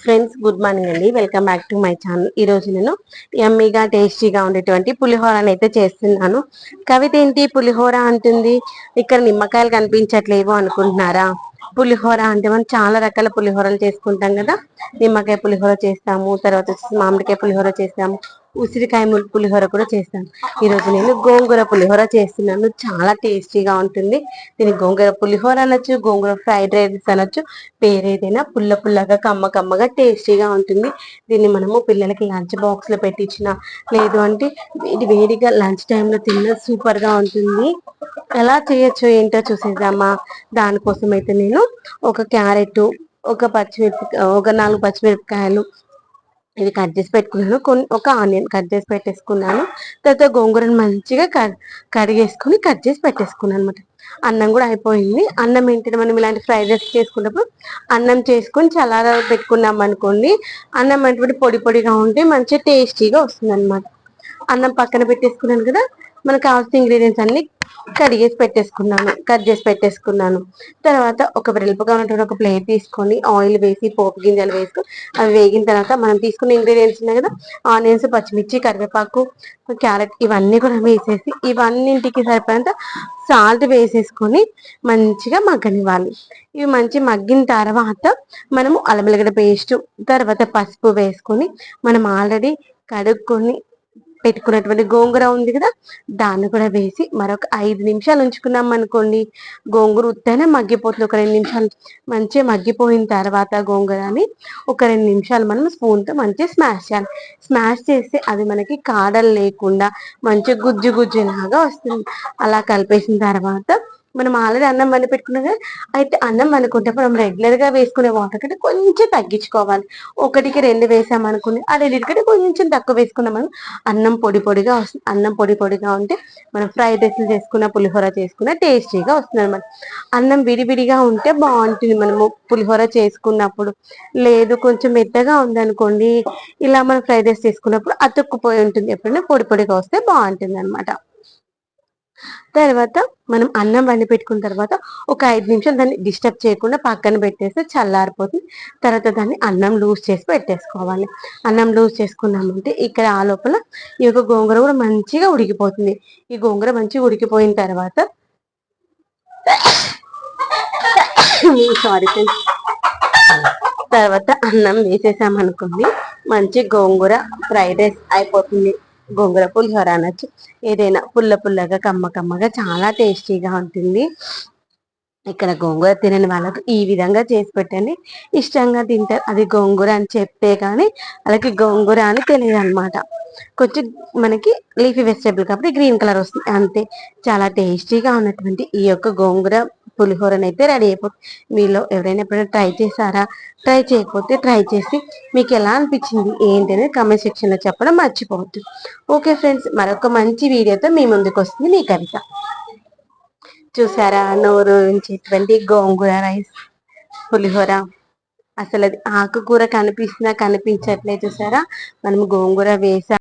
Friends good morning అండి. Welcome back to my channel ఈ రోజు నేను ఎమ్మీగా టేస్టీగా ఉండేటువంటి పులిహోరని అయితే చేస్తున్నాను. కవిత ఏంటి పులిహోర అంటుంది? ఇక్కడ నిమ్మకాయలు కనిపించట్లేవో అనుకుంటున్నారా? పులిహోర అంటే మనం చాలా రకాల పులిహోరలు చేసుకుంటాం కదా. నిమ్మకాయ పులిహోర చేస్తాము తర్వాత వచ్చేసి మామిడికాయ పులిహోర చేస్తాము. ఉసిరికాయ పులిహోర కూడా చేస్తాను. ఈరోజు నేను గోంగూర పులిహోర చేస్తున్నాను. చాలా టేస్టీగా ఉంటుంది. దీన్ని గోంగూర పులిహోర అనొచ్చు గోంగూర ఫ్రైడ్ రైస్ అనొచ్చు పేరేదైనా పుల్ల పుల్లగా కమ్మ కమ్మగా టేస్టీగా ఉంటుంది. దీన్ని మనము పిల్లలకి లంచ్ బాక్స్లో పెట్టించిన లేదు అంటే వేడి వేడిగా లంచ్ టైంలో తిన్న సూపర్గా ఉంటుంది. ఎలా చేయొచ్చు ఏంటో చూసేద్దామా? దానికోసం అయితే నేను ఒక క్యారెట్ ఒక పచ్చిమిరపకాయ ఒక నాలుగు పచ్చిమిరపకాయలు ఇది కట్ చేసి పెట్టుకున్నాను. కొన్ని ఒక ఆనియన్ కట్ చేసి పెట్టేసుకున్నాను. తర్వాత గోంగూరను మంచిగా కడిగేసుకుని కట్ చేసి పెట్టేసుకున్నాను అనమాట అన్నం కూడా అయిపోయింది. అన్నం ఏంటంటే మనం ఇలాంటి ఫ్రైడ్ రైస్ చేసుకున్నప్పుడు అన్నం చేసుకొని చల్లార పెట్టుకున్నాం అనుకోండి అన్నం అంటే పొడి పొడిగా ఉంటే మంచిగా టేస్టీగా వస్తుంది అనమాట అన్నం పక్కన పెట్టేసుకున్నాను కదా మనకు కావాల్సిన ఇంగ్రీడియంట్స్ అన్ని కడిగేసి పెట్టేసుకున్నాను కట్ చేసి పెట్టేసుకున్నాను. తర్వాత ఒక వెలుపుగా ఉన్నటువంటి ఒక ప్లేట్ తీసుకొని ఆయిల్ వేసి పోపు గింజలు వేసుకొని అవి వేగిన తర్వాత మనం తీసుకున్న ఇంగ్రీడియంట్స్ ఉన్నాయి కదా ఆనియన్స్ పచ్చిమిర్చి కరివేపాకు క్యారెట్ ఇవన్నీ కూడా వేసేసి ఇవన్నింటికి సరిపోయినంత సాల్ట్ వేసేసుకొని మంచిగా మగ్గనివ్వాలి. ఇవి మంచి మగ్గిన తర్వాత మనము అలమెలగడ పేస్ట్ తర్వాత పసుపు వేసుకొని మనం ఆల్రెడీ కడుక్కొని పెట్టుకున్నటువంటి గోంగూర ఉంది కదా దాన్ని కూడా వేసి మరొక ఐదు నిమిషాలు ఉంచుకున్నాం అనుకోండి. గోంగూర ఉత్తైనా మగ్గిపోతుంది. ఒక రెండు నిమిషాలు మంచిగా మగ్గిపోయిన తర్వాత గోంగూరని ఒక రెండు నిమిషాలు మనం స్పూన్తో మంచిగా స్మాష్ చేయాలి. స్మాష్ చేస్తే అది మనకి కాడలు లేకుండా మంచిగా గుజ్జు గుజ్జులాగా వస్తుంది. అలా కలిపేసిన తర్వాత మనం ఆల్రెడీ అన్నం వండి పెట్టుకున్నాం అయితే అన్నం వండుకుంటే మనం రెగ్యులర్గా వేసుకునే వాటర్ కంటే కొంచెం తగ్గించుకోవాలి. ఒకటికి రెండు వేసామనుకుని ఆ రెండింటికంటే కొంచెం తక్కువ వేసుకున్నాం అన్నం పొడి పొడిగా వస్తుంది అన్నం పొడి పొడిగా ఉంటే మనం ఫ్రైడ్ రైస్లు చేసుకున్న పులిహోర చేసుకున్న టేస్టీగా వస్తుంది అనమాట అన్నం విడివిడిగా ఉంటే బాగుంటుంది మనము పులిహోర చేసుకున్నప్పుడు. లేదు కొంచెం మెత్తగా ఉందనుకోండి ఇలా మనం ఫ్రైడ్ రైస్ చేసుకున్నప్పుడు అతుక్కుపోయి ఉంటుంది. ఎప్పుడైనా పొడి పొడిగా వస్తే బాగుంటుంది అనమాట తర్వాత మనం అన్నం వండి పెట్టుకున్న తర్వాత ఒక ఐదు నిమిషాలు దాన్ని డిస్టర్బ్ చేయకుండా పక్కన పెట్టేస్తే చల్లారిపోతుంది. తర్వాత దాన్ని అన్నం లూజ్ చేసి పెట్టేసుకోవాలి. అన్నం లూజ్ చేసుకున్నామంటే ఇక్కడ ఆ లోపల ఈ యొక్క గోంగూర కూడా మంచిగా ఉడికిపోతుంది. ఈ గోంగూర మంచిగా ఉడికిపోయిన తర్వాత సారీ తర్వాత అన్నం వేసేసామనుకోండి మంచి గోంగూర ఫ్రైడ్ రైస్ అయిపోతుంది. గోంగూర పులిహోర అనొచ్చు. ఏదైనా పుల్ల పుల్లగా కమ్మ కమ్మగా చాలా టేస్టీగా ఉంటుంది. ఇక్కడ గోంగూర తినని వాళ్ళకు ఈ విధంగా చేసి పెట్టండి. ఇష్టంగా తింటారు. అది గోంగూర అని చెప్తే కానీ వాళ్ళకి గోంగూర అని తెలియదు అనమాట కొంచెం మనకి లీఫీ వెజిటేబుల్ కాబట్టి గ్రీన్ కలర్ వస్తుంది. అంతే. చాలా టేస్టీగా ఉన్నటువంటి ఈ యొక్క గోంగూర పులిహోరని అయితే రెడీ అయిపోతుంది మీలో ఎవరైనా ఎప్పుడైనా ట్రై చేశారా? ట్రై చేయకపోతే ట్రై చేసి మీకు ఎలా అనిపించింది? ఏంటి అనేది కమెంట్ సెక్షన్లో చెప్పడం మర్చిపోవద్దు. ఓకే ఫ్రెండ్స్ మరొక మంచి వీడియోతో మీ ముందుకు వస్తుంది మీ కవిత. చూసారా? నోరు ఉంచేటువంటి గోంగూర రైస్ పులిహోర. అసలు అది ఆకుకూర కనిపిస్తున్నా కనిపించట్లే చూసారా? మనం గోంగూర వేసా